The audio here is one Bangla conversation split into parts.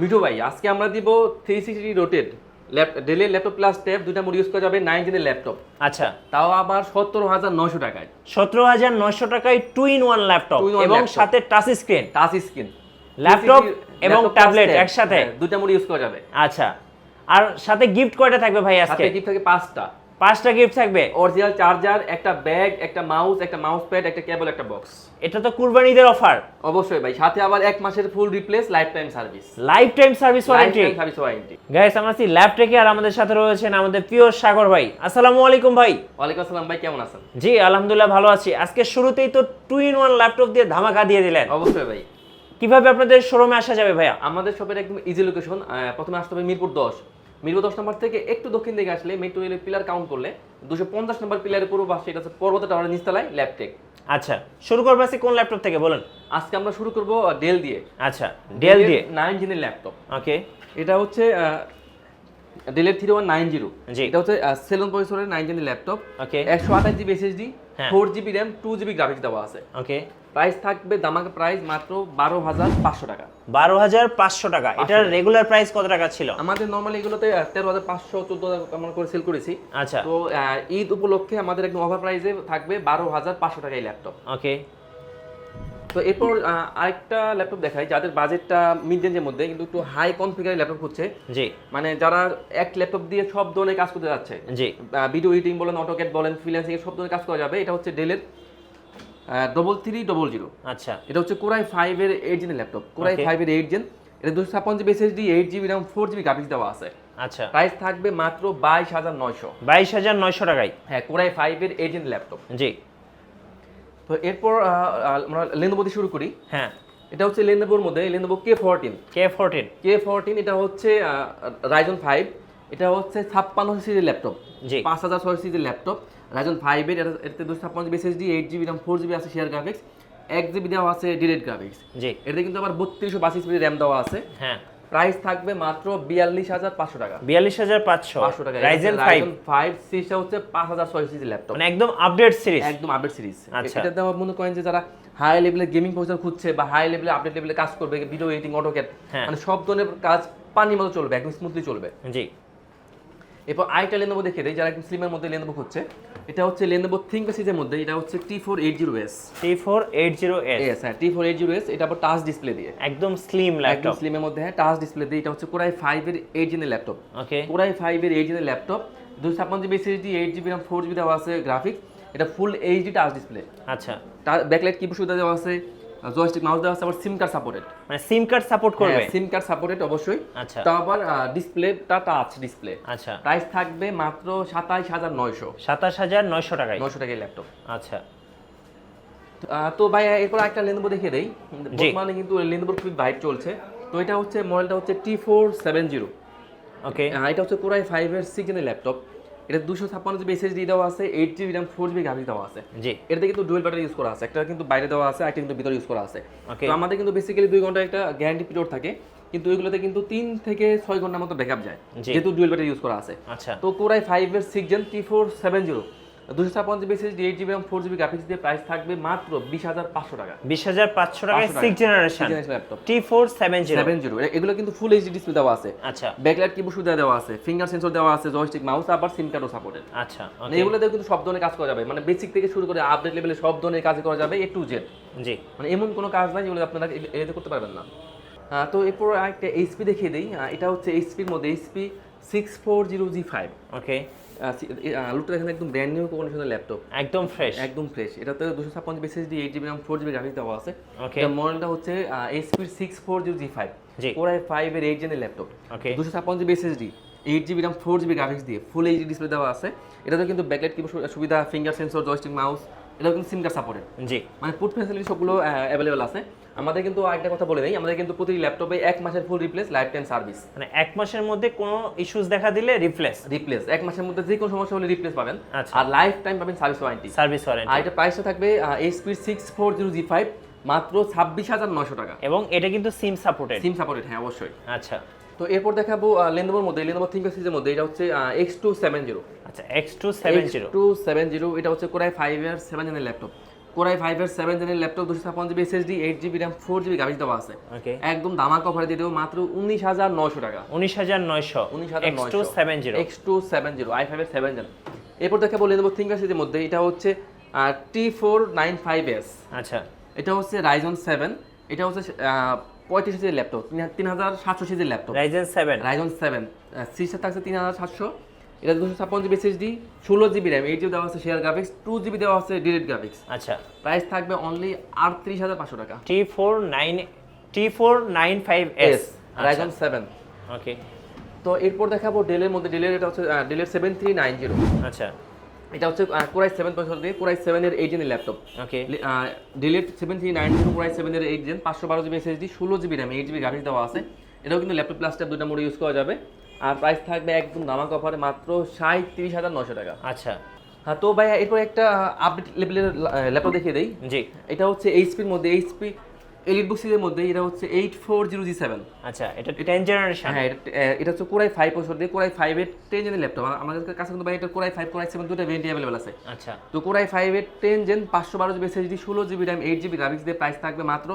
মিঠু ভাই আজকে আমরা দিব থ্রি সিক্সটি রোটেড ডেলের ল্যাপটপ প্লাস ট্যাব দুইটা মোড ইউজ করা যাবে নাইন জেনের ল্যাপটপ। আচ্ছা। তাও আবার সত্তর হাজার নয়শো টাকায়। সতেরো হাজার নয়শো টাকায় টু ইন ওয়ান ল্যাপটপ এবং সাথে touch screen touch screen Laptop এবং tablet একসাথে? দুইটা মোড ইউজ করা যাবে। আচ্ছা। আর সাথে গিফট কয়টা থাকবে ভাই আজকে? গিফট থাকে পাঁচটা। পাঁচটা গিফট থাকবে। অরিজিনাল চার্জার একটা ব্যাগ একটা মাউস একটা মাউস প্যাড একটা কেবল একটা বক্স এটা তো কুরবানিদের অফার অবশ্যই ভাই সাথে আবার এক মাসের full replace lifetime service lifetime service warranty service warranty guys আমরা আছি ল্যাপটেকে আর আমাদের সাথে রয়েছেন আমাদের প্রিয় সাগর ভাই। আসসালামু আলাইকুম ভাই। ওয়ালাইকুম আসসালাম ভাই কেমন আছেন? জি আলহামদুলিল্লাহ ভালো আছি। আজকে শুরুতেই তো টু ইন ওয়ান ল্যাপটপ দিয়ে ধামাকা দিয়ে দিলেন। অবশ্যই ভাই। কীভাবে আপনাদের শোরুমে আসা যাবে ভাইয়া? আমাদের শপের একদম ইজি লোকেশন প্রথমে আসতে হবে মিরপুর দশ। মিরপুর দশ নম্বর থেকে একটু দক্ষিণ দিকে আসলে মেট্রো রেলের পিলার কাউন্ট করলে দুশো পঞ্চাশ নম্বর পিলারের পূর্ব পাশে এটা হচ্ছে পর্বত টাওয়ারের নিচতলায় ল্যাপটেক আচ্ছা শুরু করব আজকে কোন ল্যাপটপ থেকে বলেন। আজকে আমরা শুরু করব ডেল দিয়ে। আচ্ছা ডেল দিয়ে। নাইন জিনের ল্যাপটপ ওকে এটা হচ্ছে ডেলের থ্রি ওয়ান নাইন জিরো এটা হচ্ছে সেলন পরিসরের নাইন জিনের ল্যাপটপ ওকে একশো আঠাশ GB SSD. Four GB RAM two GB graphics দেওয়া আছে। ওকে প্রাইস থাকবে দামাকা প্রাইস মাত্র বারো হাজার পাঁচশো টাকা। বারো হাজার পাঁচশো টাকা। এটার রেগুলার প্রাইস কত টাকা ছিল? আমাদের নর্মালি এগুলোতে তেরো হাজার পাঁচশো চোদ্দ হাজার আমরা করে সেল করেছি। আচ্ছা। তো ঈদ উপলক্ষে আমাদের একদম অফার প্রাইসে থাকবে বারো হাজার পাঁচশো টাকা এই ল্যাপটপ ওকে তো এরপর আরেকটা ল্যাপটপ দেখাই যাদের বাজেটটা মিড রেঞ্জের মধ্যে কিন্তু একটু হাই কনফিগার ল্যাপটপ হচ্ছে। জি। মানে যারা এক ল্যাপটপ দিয়ে সব ধরনের কাজ করতে যাচ্ছে জি। ভিডিও এডিটিং বলেন অটোক্যাট বলেন ফ্রিল্যান্সিং সব ধরনের কাজ করা যাবে। এটা হচ্ছে ডেলের ডবল থ্রি ডবল জিরো আচ্ছা। এটা হচ্ছে কোরাই ফাইভের এইট জেনের ল্যাপটপ কোরাই. ফাইভের এইট জেন এটা দুশো ছাপ্পান্ন GB SSD eight GB RAM four GB graphics দেওয়া আছে। আচ্ছা। প্রাইস থাকবে মাত্র বাইশ হাজার নয়শো। বাইশ হাজার নয়শো টাকায়। হ্যাঁ কোরাই ফাইভের এইট জেন ল্যাপটপ জি। তো এরপর আমরা লেনোভো দিয়ে শুরু করি। হ্যাঁ। এটা হচ্ছে লেনোভোর মধ্যে Lenovo K fourteen K fourteen K fourteen এটা হচ্ছে রাইজন ফাইভ এটা হচ্ছে ছাপ্পান্ন সিরিজের ল্যাপটপ জি। পাঁচ হাজার ছয় সিরিজের ল্যাপটপ রাইজন ফাইভের এটা এটাতে দুশো ছাপ্পান্ন GB SSD eight GB RAM four GB আছে শেয়ার গ্রাফিক্স এক জিবি দেওয়া আছে ডিরেক্ট গ্রাফিক্স জি। এটাতে কিন্তু আবার বত্রিশশো বাসি জিবি র্যাম দেওয়া আছে। হ্যাঁ। প্রাইস থাকবে মাত্র বিয়াল্লিশ হাজার পাঁচশো টাকা। বিয়াল্লিশ হাজার পাঁচশো। পাঁচশো টাকা। রাইজেন ফাইভ ফাইভ সিরিজটা হচ্ছে পাঁচ হাজার ছয় সিরিজের ল্যাপটপ মানে একদম আপডেট সিরিজ একদম আপডেট সিরিজ আচ্ছা। এটা দেওয়া মনে করেন যে যারা হাই লেভেলের গেমিং প্রসেসর খুঁজছে বা হাই লেভেলে আপডেট লেভেলে কাজ করবে ভিডিও এডিটিং অটোক্যাট হ্যাঁ। মানে সব ধরনের কাজ পানির মতো চলবে একদম স্মুথলি চলবে। জি। এরপর আরেকটা লেনোভো দেখে দেয় যারা স্লিমের মধ্যে লেনোভো খুঁজছে এটা হচ্ছে লেনোভো থিঙ্ক সিরিজের মধ্যে এটা হচ্ছে T four eight zero S T four eight zero S S হ্যাঁ T four eight zero S এটা আবার টাচ ডিসপ্লে দিয়ে। একদম স্লিম ল্যাপটপ স্লিমের মধ্যে হ্যাঁ টাচ ডিসপ্লে দিয়ে এটা হচ্ছে কোরাই ফাইভের এইট জেনের ল্যাপটপ ওকে কোরাই ফাইভের এইট জেনের ল্যাপটপ দুশো ছাপ্পান্ন GB SSD eight GB four GB দেওয়া আছে গ্রাফিক্স এটা ফুল এইচডি টাচ ডিসপ্লে আচ্ছা। ব্যাকলাইট কিবোর্ড সুবিধা দেওয়া আছে জয়স্টিক মাউস দেওয়া আছে আবার সিম কার্ড সাপোর্টেড মানে সিম কার্ড সাপোর্ট করবে? সিম কার্ড সাপোর্টেড অবশ্যই। আচ্ছা। তা আবার ডিসপ্লেটা টাচ ডিসপ্লে আচ্ছা। প্রাইস থাকবে মাত্র সাতাইশ হাজার নয়শো। সাতাশ হাজার নয়শো টাকায়? নয়শো টাকার ল্যাপটপ আচ্ছা। তো ভাই এরপর একটা লেনোভো দেখিয়ে দেই। বর্তমানে কিন্তু লেনোভোর খুবই বাইট চলছে। তো এটা হচ্ছে মডেলটা হচ্ছে T four seven zero okay এটা হচ্ছে কোরাই ফাইভের সিক্সের ল্যাপটপ এটা দুশো ছাপ্পান্ন জিবি এসএসডি দেওয়া আছে eight GB RAM four GB graphics দেওয়া আছে। জি। এটাতে কিন্তু ডুয়েল ব্যাটারি ইউজ করা আছে একটা কিন্তু বাইরে দেওয়া আছে একটা কিন্তু ভিতরে ইউজ করা আছে। তো আমাদের কিন্তু বেসিক্যালি দুই ঘণ্টা একটা গ্যারান্টি পিরিয়ড থাকে কিন্তু ওইগুলোতে কিন্তু তিন থেকে ছয় ঘণ্টার মতো ব্যাকআপ যায় যেহেতু ডুয়েল ব্যাটারি ইউজ করা আছে। আচ্ছা। তো কোরাই ফাইভের six gen three four seven zero দুশো ছাপ্পান্ন GB SSD eight GB four GB graphics দিয়ে প্রাইস থাকবে মাত্র বিশ হাজার পাঁচশো টাকা। বিশ হাজার পাঁচশো টাকা। Six generation laptop T four seven zero seven zero এগুলো কিন্তু ফুল এইচডি ডিসপ্লে দেওয়া আছে। আচ্ছা। ব্যাকলাইট কিবোর্ড সুবিধা দেওয়া আছে ফিঙ্গার সেন্সর দেওয়া আছে জয়স্টিক মাউস আবার সিম কার্ডও সাপোর্টেড আচ্ছা মানে ওকে এগুলোতে কিন্তু সব ধরনের কাজ করা যাবে। মানে বেসিক থেকে শুরু করে আপডেট লেভেলে সব ধরনের কাজ করা যাবে এ টু জেড জি। মানে এমন কোনো কাজ নাই যেগুলো আপনারা এতে করতে পারবেন না। তো এরপর একটা এইচপি দেখিয়ে দিই। এটা হচ্ছে এইচপির মধ্যে HP six four zero G five okay লুকটা দেখেন একদম ব্র্যান্ড নিউ কন্ডিশনের ল্যাপটপ একদম ফ্রেশ একদম ফ্রেশ এটাতে দুশো ছাপ্পান্ন GB SSD eight GB RAM four GB graphics দেওয়া আছে। ওকে এটা মডেলটা হচ্ছে এইচপির six four zero G. Five G five এর এইট জেনের ল্যাপটপ ওকে দুশো ছাপ্পান্ন GB SSD eight GB RAM four GB graphics দিয়ে ফুল এইচডি ডিসপ্লে দেওয়া আছে। এটাতে কিন্তু ব্যাকলাইট কিবোর্ড সুবিধা ফিঙ্গার সেন্সর জয়স্টিক মাউস এটাও কিন্তু সিম কার্ড সাপোর্টেড জি। মানে ফুড ফ্যাসিলিটি সবগুলো অ্যাভেলেবল আছে। আমাদের কিন্তু একটা কথা বলে নেই আমাদের কিন্তু প্রতিটি ল্যাপটপে এক মাসের full replace life time service মানে এক মাসের মধ্যে কোনো ইস্যুস দেখা দিলে রিপ্লেস রিপ্লেস এক মাসের মধ্যে যে কোনো সমস্যা হলে রিপ্লেস পাবেন। আচ্ছা। আর লাইফ টাইম পাবেন সার্ভিস ওয়ারেন্টি সার্ভিস ওয়ারেন্টি আর এটা প্রাইসটা থাকবে HP six four zero G five মাত্র ছাব্বিশ হাজার নশো টাকা। এবং এটা কিন্তু সিম সাপোর্টেড সিম সাপোর্টেড হ্যাঁ অবশ্যই। আচ্ছা। তো এরপর দেখাবো লেনোভোর মধ্যে লেনোভো থিঙ্কার সিরিজের মধ্যে এটা হচ্ছে এক্স টু সেভেন জিরো আচ্ছা X two seven zero two seven zero এটা হচ্ছে কোরাই ফাইভ ইয়ার সেভেন জেনের ল্যাপটপ কোরাই ফাইভের সেভেন জেনের ল্যাপটপ দুশো ছাপ্পান্ন GB SSD eight GB RAM four GB গাড়ি দেওয়া আছে। ওকে একদম দামা কভারে দিয়ে দেবো মাত্র উনিশ হাজার নশো টাকা। উনিশ হাজার নয়শো। উনিশ হাজার X two seven zero X two seven zero I ফাইভের সেভেন জেন এরপর দেখে বলে দেবো থিঙ্কার সিরিজের মধ্যে এটা হচ্ছে T four nine five S আচ্ছা। এটা হচ্ছে রাইজন সেভেন এটা হচ্ছে পঁয়ত্রিশ সিজির ল্যাপটপ তিন হাজার সাতশো সিজির laptop Ryzen seven Ryzen seven সিরিজটা থাকছে তিন হাজার সাতশো। এটা দুশো ছাপ্পান্ন জিবি এসএসডি ষোলো জিবি র্যাম এইট জিবি দেওয়া আছে শেয়ার গ্রাফিক্স টু জিবি দেওয়া আছে ডিরেক্ট গ্রাফিক্স আচ্ছা। প্রাইস থাকবে অনলি আটত্রিশ হাজার পাঁচশো টাকা। T four nine T four nine five S S Ryzen seven okay তো এরপর দেখাবো ডেলের মধ্যে ডেলের এটা হচ্ছে ডেলের সেভেন থ্রি নাইন জিরো আচ্ছা। এটা হচ্ছে কোরাই সেভেন পঁয়ষট্টি দিয়ে কোরাই সেভেনের এইট জেনের laptop okay delete seven three nine zero core i সেভেনের এইট জেন পাঁচশো বারো জিবি এসএসডি ষোলো GB RAM eight GB graphics দেওয়া আছে। এটাও কিন্তু ল্যাপটপ প্লাস ট্যাব দুটো মোডে ইউজ করা যাবে। আর প্রাইস থাকবে একদম দামাক অফারে মাত্র সাঁত্রিশ হাজার নশো টাকা। আচ্ছা। হ্যাঁ তো ভাই এরপর একটা আপডেট লেভেলের ল্যাপটপ দেখিয়ে দেই। জি। এটা হচ্ছে এইচপির মধ্যে এইচপি এলিট বুক্সিদের মধ্যে এটা হচ্ছে eight four zero G seven আচ্ছা এটা টেন জেনারেশন হ্যাঁ এটা হচ্ছে কোরাই ফাইভ বছর দিয়ে কোরাই ফাইভের টেন জেনের ল্যাপটপ আমাদের কাছে কিন্তু ভাই এটা core i five core i seven দুটো ভেরিয়েন্ট অ্যাভেলেবল আছে। আচ্ছা। তো কোরাই ফাইভের টেন জেন পাঁচশো বারো জিবি এসএসডি ষোলো GB RAM eight GB graphics দিয়ে প্রাইস থাকবে মাত্র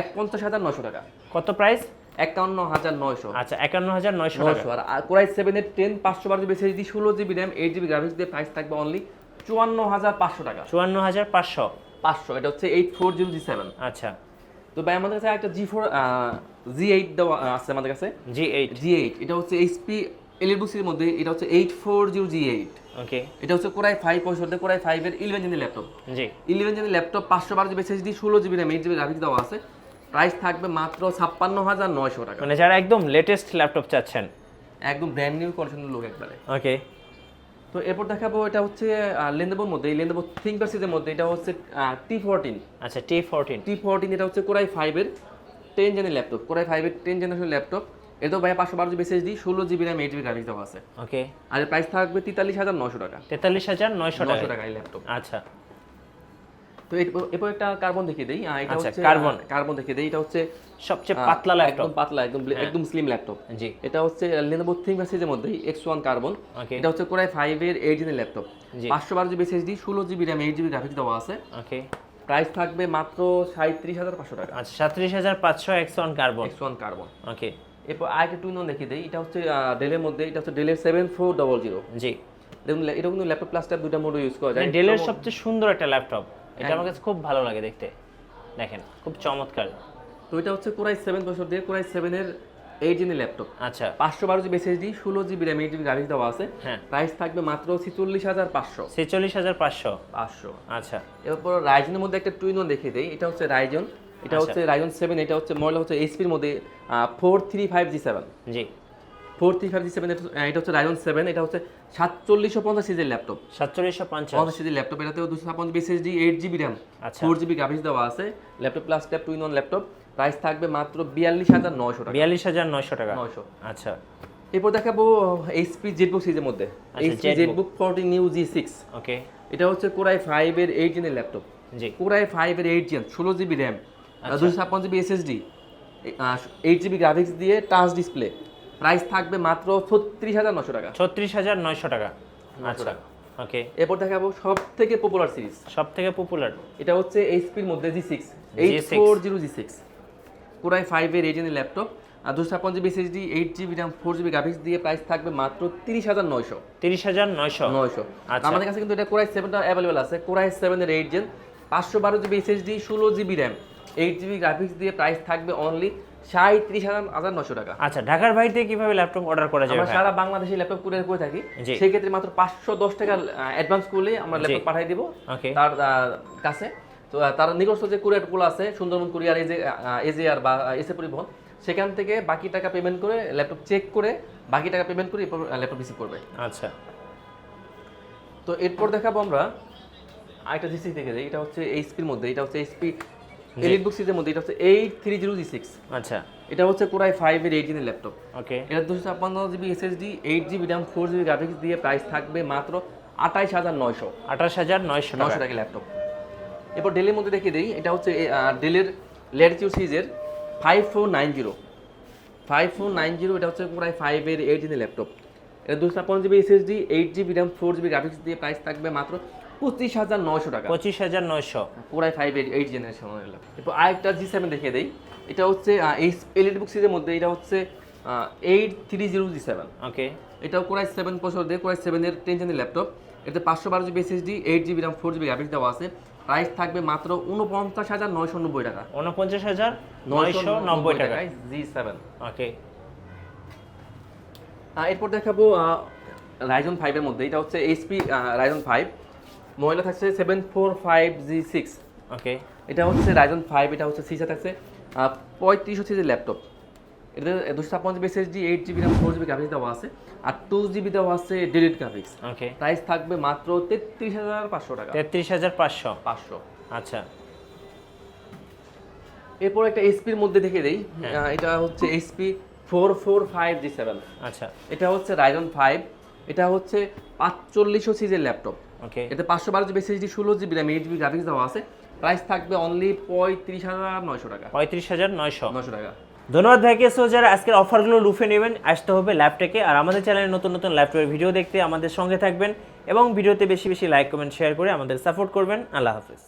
এক পঞ্চাশ হাজার নশো টাকা। কত প্রাইস একান্ন হাজার নয়শো। আচ্ছা একান্ন হাজার নয়শো। নশো আর কোরাই সেভেনের টেন পাঁচশো বারো জিবি এসএসডি ষোলো GB RAM eight GB graphics দিয়ে প্রাইস থাকবে অনলি চুয়ান্ন হাজার পাঁচশো টাকা। চুয়ান্ন হাজার পাঁচশো। পাঁচশো এটা হচ্ছে eight four zero G seven আচ্ছা। তো ভাই আমাদের কাছে একটা জি ফোর জি এইট দেওয়া আছে আমাদের কাছে। জি এইট জি এইট এটা হচ্ছে এইচপি এলিট বুক্সির মধ্যে এটা হচ্ছে eight four zero G eight okay এটা হচ্ছে কোরাই ফাইভ পঁয়ষট্টি কোরাই ফাইভের ইলেভেন জেনের ল্যাপটপ জি। ইলেভেন জেনের ল্যাপটপ পাঁচশো বারো জিবি এসএসডি ষোলো GB RAM eight GB graphics দেওয়া আছে। প্রাইস থাকবে মাত্র ছাপ্পান্ন হাজার নয়শো টাকা। মানে যারা একদম লেটেস্ট ল্যাপটপ চাচ্ছেন। একদম ব্র্যান্ড নিউ কন্ডিশনের লোক একবারে। ওকে তো এরপর দেখাবো এটা হচ্ছে লেনদেবোর মধ্যে এই লেনদেবো সিজের মধ্যে এটা হচ্ছে টি ফোরটিন আচ্ছা টি ফোরটিন টি ফোরটিন এটা হচ্ছে কোরাই ফাইভের টেন জেনের ল্যাপটপ কোরাই ফাইভের টেন জেনারেশন ল্যাপটপ এটা ভাই পাঁচশো বারো জিবি এসএসডি ষোলো GB RAM eight GB graphics দেওয়া আছে। ওকে আর প্রাইস থাকবে তেতাল্লিশ হাজার নশো টাকা। তেতাল্লিশ হাজার নয়শো নশো টাকা টাকা এই ল্যাপটপ আচ্ছা। তো এরপর- একটা কার্বন দেখিয়ে দিই। এটা আচ্ছা, হচ্ছে carbon। কার্বন দেখিয়ে দিই। এটা হচ্ছে সবচেয়ে পাতলা ল্যাপটপ একদম পাতলা একদম একদম স্লিম ল্যাপটপ জি। এটা হচ্ছে সিরিজের কার্বন এটা হচ্ছে এর এইট জেনের ল্যাপটপ জি। পাঁচশো বারো জিবি এসএসডি ষোলো GB RAM eight GB graphics দেওয়া আছে। ওকে প্রাইস থাকবে মাত্র সাঁত্রিশ হাজার পাঁচশো টাকা। আচ্ছা সাতত্রিশ হাজার পাঁচশো X one carbon X one carbon okay এরপর আরেকটা টুইন দেখিয়ে দিই। এটা হচ্ছে ডেলের মধ্যে এটা হচ্ছে ডেলের seven four double zero G. দেখুন এটা কিন্তু ল্যাপটপ প্লাস ট্যাব দুটা মোড ইউজ করা যায়। মানে ডেলের সবচেয়ে সুন্দর একটা ল্যাপটপ এটা আমার কাছে খুব ভালো লাগে দেখতে। দেখেন খুব চমৎকার। তো এটা হচ্ছে কোরাই সেভেন বছর দিয়ে কোরাই সেভেনের এইট জেনের ল্যাপটপ। আচ্ছা। পাঁচশো বারো জিবি এসএসডি ষোলো GB RAM eight GB graphics দেওয়া আছে। হ্যাঁ। প্রাইস থাকবে মাত্র ছিচল্লিশ হাজার পাঁচশো। ছেচল্লিশ হাজার পাঁচশো। পাঁচশো। আচ্ছা। এরপর রাইজনের মধ্যে একটা টুইন দেখিয়ে দেই। এটা হচ্ছে রাইজন এটা হচ্ছে রাইজন সেভেন এটা হচ্ছে মডেল হচ্ছে এইচপির মধ্যে four three five G seven G. Four three five seven এটা হচ্ছে রাইজন সেভেন এটা হচ্ছে সাতচল্লিশশো পঞ্চাশ সিজের ল্যাপটপ। সাতচল্লিশশো পঞ্চাশ। সিজের ল্যাপটপ এটাতেও দুশো ছাপ্পান্ন GB SSD eight GB RAM four GB graphics দেওয়া আছে। Laptop plus tab twin one laptop price থাকবে মাত্র বিয়াল্লিশ হাজার নয়শো টাকা। বিয়াল্লিশ হাজার নয়শো টাকা। নয়শো। আচ্ছা। এরপর দেখাবো এইচপি জেটবুক সিরিজের মধ্যে। HP. JetBook forty new G six okay এটা হচ্ছে কোরাই ফাইভ এর এইট জেনের ল্যাপটপ জি। কোরাই ফাইভ এর এইট জেন ষোলো জিবি র্যাম আচ্ছা। দুশো ছাপ্পান্ন GB SSD eight GB graphics দিয়ে টাচ ডিসপ্লে প্রাইস থাকবে মাত্র ছত্রিশ হাজার নশো টাকা। ছত্রিশ হাজার নয়শো টাকা। আচ্ছা টাকা। ওকে। এরপর দেখাবো সব থেকে পপুলার সিরিজ সব থেকে পপুলার এটা হচ্ছে এইচপির মধ্যে G six eight four zero G six core i five এর এইট ল্যাপটপ আর দুশো ছাপ্পান্ন GB SSD eight GB RAM four GB graphics দিয়ে প্রাইস থাকবে মাত্র তিরিশ হাজার নয়শো। তিরিশ হাজার নয়শো। নয়শো। আচ্ছা। আমাদের কাছে কিন্তু এটা কোরাই সেভেনটা অ্যাভেলেবেল আছে। কোরাই সেভেনের এইট জেন পাঁচশো বারো জিবি এসএসডি ষোলো GB RAM eight GB graphics দিয়ে প্রাইস থাকবে অনলি সাঁত্রিশ হাজার নশো টাকা। আচ্ছা ঢাকার বাইরে থেকে কীভাবে ল্যাপটপ অর্ডার করা যাবে আমরা সারা বাংলাদেশে ল্যাপটপ কুরিয়ার করে থাকি। সেই ক্ষেত্রে মাত্র পাঁচশো দশ টাকা অ্যাডভান্স করলে আমরা ল্যাপটপ পাঠিয়ে দিব। তার কাছে। তো তার নিকটস্থ যে কুরিয়ারগুলো আছে সুন্দরবন কুরিয়ার এজে এজেআর বা এসে পরিবহন সেখান থেকে বাকি টাকা পেমেন্ট করে ল্যাপটপ চেক করে বাকি টাকা পেমেন্ট করে এরপর ল্যাপটপ রিসিভ করবে। আচ্ছা। তো এরপর দেখাবো আমরা আরেকটা জিসি যাই এটা হচ্ছে এইচপির মধ্যে এটা হচ্ছে এইচপি এলিট বুক সিরিজের মধ্যে এটা হচ্ছে eight three zero G six আচ্ছা। এটা হচ্ছে কোরাই ফাইভ এর এইট জিনের ল্যাপটপ ওকে এটা দুশো ছাপ্পান্ন GB SSD eight GB RAM four GB graphics দিয়ে প্রাইস থাকবে মাত্র আঠাইশ হাজার নয়শো। আঠাশ হাজার নয়শো নশো টাকা। ল্যাপটপ এরপর ডেলের মধ্যে দেখিয়ে দিই এটা হচ্ছে ডেলের ল্যাটিটিউড সিরিজের five four nine zero five four nine zero এটা হচ্ছে প্রায় ফাইভের এইট জিনের ল্যাপটপ এটা দুশো ছাপ্পান্ন GB SSD eight GB RAM four GB graphics দিয়ে প্রাইস থাকবে মাত্র পঁচিশ হাজার নয়শো টাকা। পঁচিশ হাজার নয়শো। পুরাই ফাইভ এইট এইট জেনারেশন এরপর আরেকটা জি সেভেন দেখিয়ে দেই। এটা হচ্ছে এই এলইডি বুক সিরিজের মধ্যে এটা হচ্ছে eight three zero G seven okay এটাও কোরাই সেভেন বছর দিয়ে কোরাই সেভেনের টেন জেনের ল্যাপটপ এতে পাঁচশো বারো GB SSD eight GB RAM four GB graphics দেওয়া আছে। প্রাইস থাকবে মাত্র উনপঞ্চাশ হাজার নয়শো নব্বই টাকা। উনপঞ্চাশ হাজার নয়শো নব্বই টাকা। জি সেভেন ওকে এরপর দেখাবো রাইজন ফাইভের মধ্যে। এটা হচ্ছে এইচপি রাইজন ফাইভ মহিলা থাকছে seven four five G six okay এটা হচ্ছে রাইজন ফাইভ এটা হচ্ছে সিসা থাকছে পঁয়ত্রিশ হচ্ছে যে ল্যাপটপ এটাতে দুশো ছাপ্পান্ন GB SSD eight GB RAM four GB graphics দেওয়া আছে আর টু জিবি দেওয়া আছে ডিলিট গ্রাফিক্স ওকে প্রাইস থাকবে মাত্র তেত্রিশ হাজার পাঁচশো টাকা। তেত্রিশ হাজার পাঁচশো? পাঁচশো। আচ্ছা। এরপর একটা এসপির মধ্যে দেখে দেই আহ, এটা হচ্ছে HP four four five G seven আচ্ছা। এটা হচ্ছে রাইজন ফাইভ এটা হচ্ছে পাঁচচল্লিশশো সিজের ল্যাপটপ এতে পাঁচশো বারো জিবি এসএসডি ষোলো GB RAM eight GB graphics দেওয়া আছে। প্রাইস থাকবে অনলি পঁয়ত্রিশ হাজার নয়শো টাকা। পঁয়ত্রিশ হাজার নয়শো। নয়শো টাকা। ধন্যবাদ ভাইকে সো যারা আজকের অফারগুলো লুফে নেবেন আসতে হবে ল্যাপটেকে আর আমাদের চ্যানেলে নতুন নতুন ল্যাপটপের ভিডিও দেখতে আমাদের সঙ্গে থাকবেন। এবং ভিডিওতে বেশি বেশি লাইক কমেন্ট শেয়ার করে আমাদের সাপোর্ট করবেন। আল্লাহ হাফিজ।